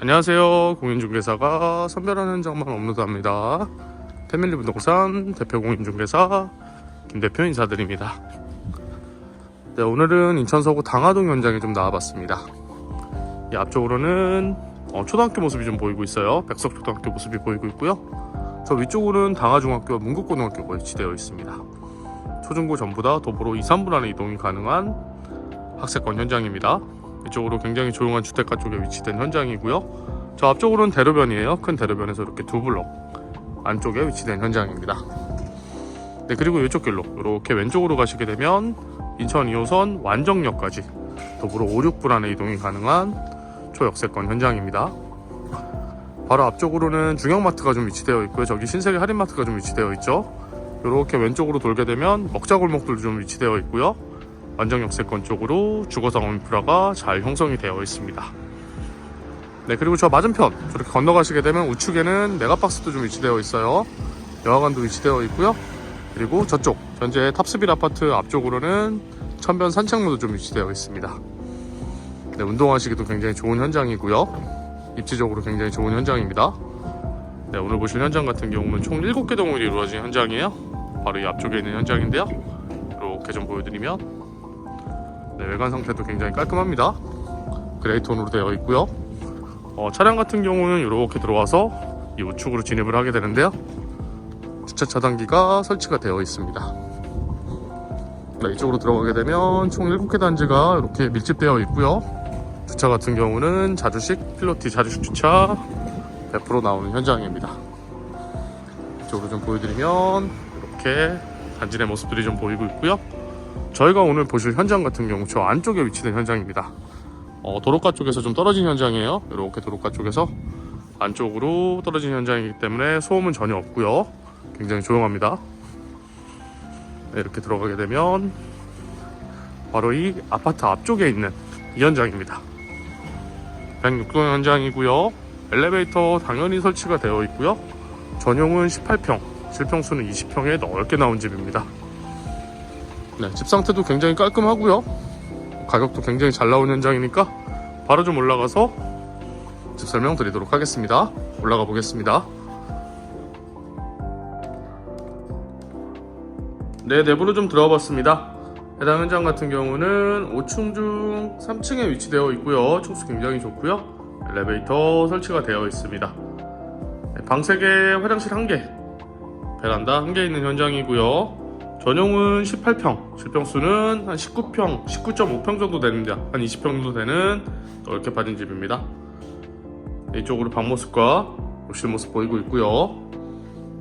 안녕하세요. 공인중개사가 선별하는 현장만 업로드합니다. 패밀리 부동산 대표 공인중개사 김 대표 인사드립니다. 네, 오늘은 인천 서구 당하동 현장에 좀 나와봤습니다. 이 앞쪽으로는 어, 초등학교 모습이 좀 보이고 있어요. 백석초등학교 모습이 보이고 있고요. 저 위쪽으로는 당하중학교와 문국고등학교가 위치되어 있습니다. 초중고 전부 다 도보로 2, 3분 안에 이동이 가능한 학세권 현장입니다. 이쪽으로 굉장히 조용한 주택가 쪽에 위치된 현장이고요. 저 앞쪽으로는 대로변이에요. 큰 대로변에서 이렇게 두 블록 안쪽에 위치된 현장입니다. 네, 그리고 이쪽 길로 이렇게 왼쪽으로 가시게 되면 인천 2호선 완정역까지 도보로 5, 6분 안에 이동이 가능한 초역세권 현장입니다. 바로 앞쪽으로는 중형마트가 좀 위치되어 있고요. 저기 신세계 할인마트가 좀 위치되어 있죠. 이렇게 왼쪽으로 돌게 되면 먹자골목들도 좀 위치되어 있고요. 완정역세권 쪽으로 주거상 인프라가 잘 형성이 되어 있습니다. 네, 그리고 저 맞은편 저렇게 건너가시게 되면 우측에는 메가박스도 좀 위치되어 있어요. 여하관도 위치되어 있고요. 그리고 저쪽 현재 탑스빌 아파트 앞쪽으로는 천변 산책로도 좀 위치되어 있습니다. 네, 운동하시기도 굉장히 좋은 현장이고요. 입지적으로 굉장히 좋은 현장입니다. 네, 오늘 보실 현장 같은 경우는 총 7개 동으로 이루어진 현장이에요. 바로 이 앞쪽에 있는 현장인데요. 이렇게 좀 보여드리면 네, 외관 상태도 굉장히 깔끔합니다. 그레이톤으로 되어 있고요. 어, 차량 같은 경우는 이렇게 들어와서 이 우측으로 진입을 하게 되는데요. 주차 차단기가 설치가 되어 있습니다. 네, 이쪽으로 들어가게 되면 총 7개 단지가 이렇게 밀집되어 있고요. 주차 같은 경우는 자주식 필로티 자주식 주차 100% 나오는 현장입니다. 이쪽으로 좀 보여드리면 이렇게 단지 내 모습들이 좀 보이고 있고요. 저희가 오늘 보실 현장 같은 경우 저 안쪽에 위치된 현장입니다. 어, 도로가 쪽에서 좀 떨어진 현장이에요. 이렇게 도로가 쪽에서 안쪽으로 떨어진 현장이기 때문에 소음은 전혀 없고요. 굉장히 조용합니다. 네, 이렇게 들어가게 되면 바로 이 아파트 앞쪽에 있는 이 현장입니다. 106동 현장이고요. 엘리베이터 당연히 설치가 되어 있고요. 전용은 18평, 실평수는 20평에 넓게 나온 집입니다. 네, 집 상태도 굉장히 깔끔하고요. 가격도 굉장히 잘 나온 현장이니까 바로 좀 올라가서 집 설명 드리도록 하겠습니다. 올라가 보겠습니다. 네, 내부로 좀 들어가 봤습니다. 해당 현장 같은 경우는 5층 중 3층에 위치되어 있고요. 층수 굉장히 좋고요. 엘리베이터 설치가 되어 있습니다. 네, 방 3개, 화장실 1개, 베란다 1개 있는 현장이고요. 전용은 18평, 실평수는 한 19평, 19.5평 정도 되는데 한 20평 정도 되는 넓게 빠진 집입니다. 이쪽으로 방 모습과 욕실 모습 보이고 있고요.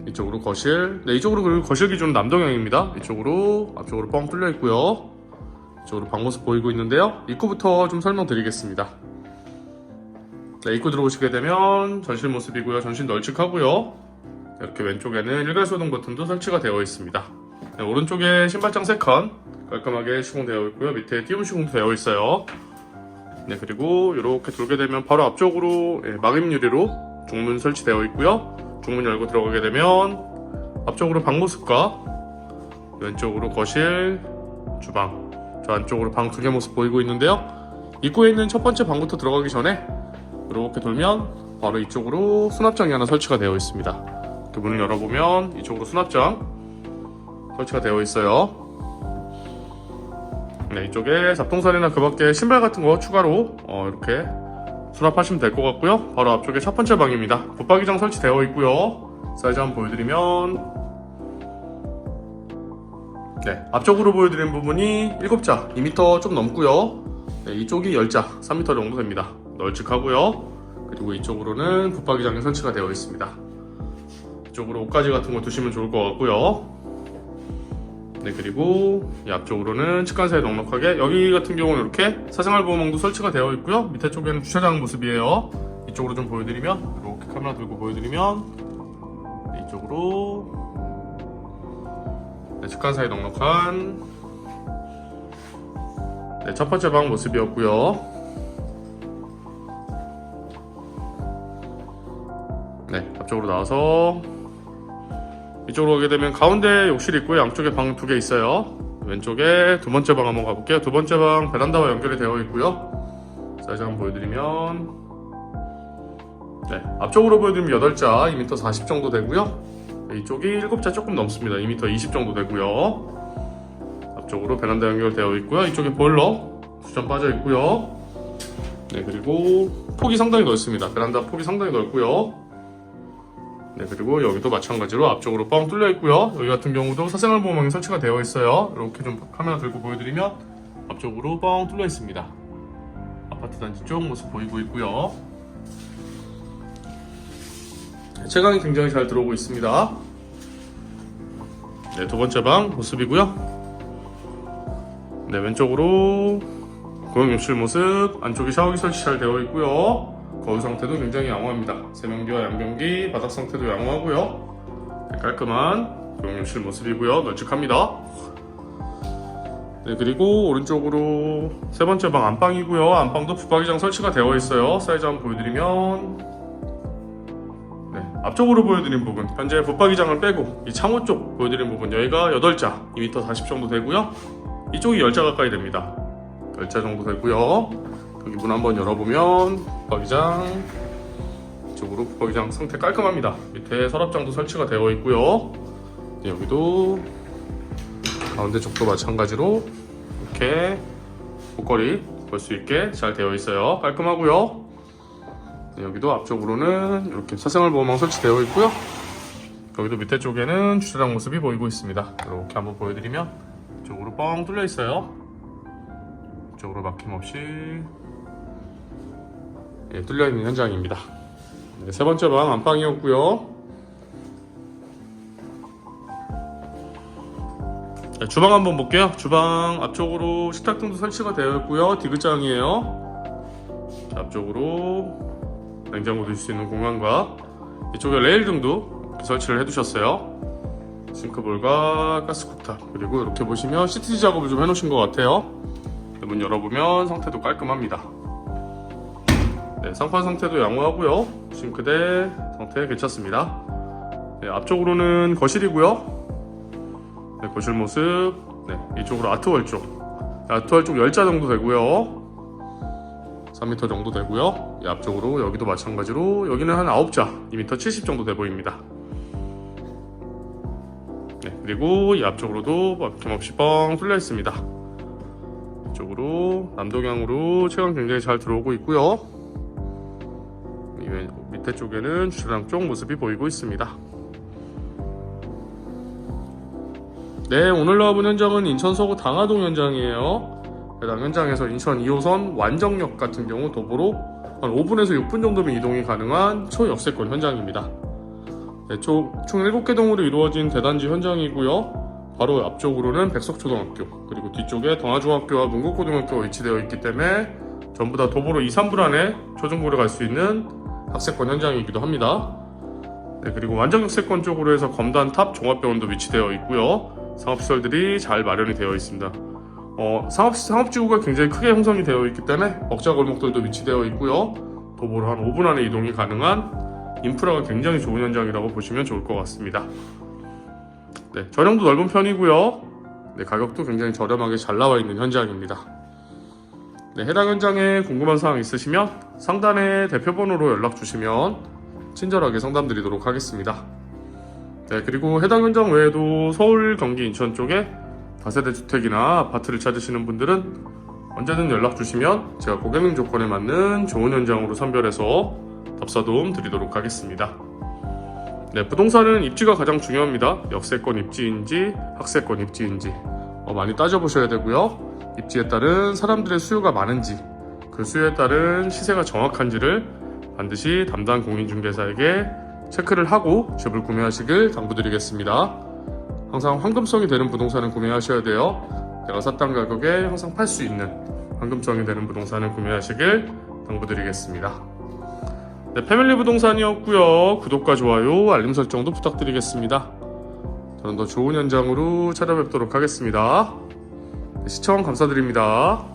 이쪽으로 거실, 네 이쪽으로 그리고 거실 기준 남동형입니다. 이쪽으로 앞쪽으로 뻥 뚫려 있고요. 이쪽으로 방 모습 보이고 있는데요. 입구부터 좀 설명드리겠습니다. 네, 입구 들어오시게 되면 전실 모습이고요. 전실 널찍하고요. 이렇게 왼쪽에는 일괄소등 버튼도 설치가 되어 있습니다. 네, 오른쪽에 신발장 3칸 깔끔하게 시공되어 있고요. 밑에 띄움 시공도 되어 있어요. 네, 그리고 이렇게 돌게 되면 바로 앞쪽으로 예, 막임 유리로 중문 설치되어 있고요. 중문 열고 들어가게 되면 앞쪽으로 방 모습과 왼쪽으로 거실, 주방, 저 안쪽으로 방 두 개 모습 보이고 있는데요. 입구에 있는 첫 번째 방부터 들어가기 전에 이렇게 돌면 바로 이쪽으로 수납장이 하나 설치가 되어 있습니다. 문을 열어보면 이쪽으로 수납장 설치가 되어 있어요. 네, 이쪽에 잡동사리나 그 밖에 신발 같은 거 추가로 어, 이렇게 수납하시면 될 것 같고요. 바로 앞쪽에 첫 번째 방입니다. 붙박이장 설치되어 있고요. 사이즈 한번 보여드리면 네, 앞쪽으로 보여드린 부분이 7자, 2m 좀 넘고요. 네, 이쪽이 10자, 3m 정도 됩니다. 널찍하고요. 그리고 이쪽으로는 붙박이장이 설치가 되어 있습니다. 이쪽으로 옷가지 같은 거 두시면 좋을 것 같고요. 네 그리고 이 앞쪽으로는 측간사에 넉넉하게 여기 같은 경우는 이렇게 사생활 보호망도 설치가 되어 있고요. 밑에 쪽에는 주차장 모습이에요. 이쪽으로 좀 보여드리면 이렇게 카메라 들고 보여드리면 네, 이쪽으로. 네, 측간사에 넉넉한. 네, 첫 번째 방 모습이었고요. 네 앞쪽으로 나와서 이쪽으로 오게 되면 가운데 욕실이 있고요. 양쪽에 방 두 개 있어요. 왼쪽에 두 번째 방 한번 가볼게요. 두 번째 방 베란다와 연결이 되어 있고요. 사이즈 한번 보여드리면 네, 앞쪽으로 보여드리면 8자 2m 40 정도 되고요. 네, 이쪽이 7자 조금 넘습니다. 2m 20 정도 되고요. 앞쪽으로 베란다 연결되어 있고요. 이쪽에 보일러 수전 빠져 있고요. 네, 그리고 폭이 상당히 넓습니다. 베란다 폭이 상당히 넓고요. 네, 그리고 여기도 마찬가지로 앞쪽으로 뻥 뚫려 있고요. 여기 같은 경우도 사생활 보호망이 설치가 되어 있어요. 이렇게 좀 카메라 들고 보여드리면 앞쪽으로 뻥 뚫려 있습니다. 아파트 단지 쪽 모습 보이고 있고요. 채광이 굉장히 잘 들어오고 있습니다. 네, 두 번째 방 모습이고요. 네, 왼쪽으로 고용 욕실 모습, 안쪽에 샤워기 설치 잘 되어 있고요. 거울 상태도 굉장히 양호합니다. 세면기와 양변기, 바닥 상태도 양호하고요. 네, 깔끔한 고용 욕실 모습이고요. 널찍합니다. 네, 그리고 오른쪽으로 세 번째 방 안방이고요. 안방도 붙박이장 설치가 되어 있어요. 사이즈 한번 보여드리면 네, 앞쪽으로 보여드린 부분 현재 붙박이장을 빼고 이 창호 쪽 보여드린 부분 여기가 8자 2m 40 정도 되고요. 이쪽이 10자 가까이 됩니다. 10자 정도 되고요. 여기 문 한번 열어보면 붙박이장 이쪽으로 붙박이장 상태 깔끔합니다. 밑에 서랍장도 설치가 되어 있고요. 네, 여기도 가운데 쪽도 마찬가지로 이렇게 옷걸이 볼 수 있게 잘 되어 있어요. 깔끔하고요. 네, 여기도 앞쪽으로는 이렇게 사생활 보호망 설치되어 있고요. 여기도 밑에 쪽에는 주차장 모습이 보이고 있습니다. 이렇게 한번 보여드리면 이쪽으로 뻥 뚫려 있어요. 이쪽으로 막힘없이 예, 뚫려 있는 현장입니다. 네, 세 번째 방 안방이었고요. 네, 주방 한번 볼게요. 주방 앞쪽으로 식탁 등도 설치가 되어 있고요. 디귿장이에요. 자, 앞쪽으로 냉장고 두실 수 있는 공간과 이쪽에 레일 등도 설치를 해두셨어요. 싱크볼과 가스쿡탑 그리고 이렇게 보시면 CTG 작업을 좀 해놓으신 것 같아요. 네, 문 열어보면 상태도 깔끔합니다. 네, 상판 상태도 양호하고요. 싱크대 상태 괜찮습니다. 네, 앞쪽으로는 거실이고요. 네, 거실 모습. 네, 이쪽으로 아트월 쪽. 네, 아트월 쪽 10자 정도 되고요. 3m 정도 되고요. 이 앞쪽으로 여기도 마찬가지로 여기는 한 9자 2m 70 정도 돼 보입니다. 네, 그리고 이 앞쪽으로도 막힘없이 뻥 뚫려 있습니다. 이쪽으로 남동향으로 채광 굉장히 잘 들어오고 있고요. 밑에 쪽에는 주차장 쪽 모습이 보이고 있습니다. 네, 오늘 나와본 현장은 인천 서구 당하동 현장이에요. 해당 현장에서 인천 2호선 완정역 같은 경우 도보로 한 5분에서 6분 정도면 이동이 가능한 초역세권 현장입니다. 네, 총, 총 7개 동으로 이루어진 대단지 현장이고요. 바로 앞쪽으로는 백석초등학교, 그리고 뒤쪽에 동아중학교와 문곡고등학교가 위치되어 있기 때문에 전부 다 도보로 2, 3분 안에 초중고를 갈 수 있는 학세권 현장이기도 합니다. 네, 그리고 완정역세권 쪽으로 해서 검단 탑 종합병원도 위치되어 있고요. 상업시설들이 잘 마련이 되어 있습니다. 어, 상업, 상업지구가 굉장히 크게 형성이 되어 있기 때문에 억자 골목들도 위치되어 있고요. 도보로 한 5분 안에 이동이 가능한 인프라가 굉장히 좋은 현장이라고 보시면 좋을 것 같습니다. 네, 전형도 넓은 편이고요. 네, 가격도 굉장히 저렴하게 잘 나와 있는 현장입니다. 네, 해당 현장에 궁금한 사항 있으시면 상단의 대표번호로 연락 주시면 친절하게 상담 드리도록 하겠습니다. 네, 그리고 해당 현장 외에도 서울, 경기, 인천 쪽에 다세대 주택이나 아파트를 찾으시는 분들은 언제든 연락 주시면 제가 고객님 조건에 맞는 좋은 현장으로 선별해서 답사 도움 드리도록 하겠습니다. 네, 부동산은 입지가 가장 중요합니다. 역세권 입지인지 학세권 입지인지 어, 많이 따져보셔야 되고요. 입지에 따른 사람들의 수요가 많은지 그 수요에 따른 시세가 정확한지를 반드시 담당 공인중개사에게 체크를 하고 집을 구매하시길 당부드리겠습니다. 항상 황금성이 되는 부동산을 구매하셔야 돼요. 내가 샀던 가격에 항상 팔 수 있는 황금성이 되는 부동산을 구매하시길 당부드리겠습니다. 네, 패밀리 부동산이었고요. 구독과 좋아요, 알림 설정도 부탁드리겠습니다. 저는 더 좋은 현장으로 찾아뵙도록 하겠습니다. 네, 시청 감사드립니다.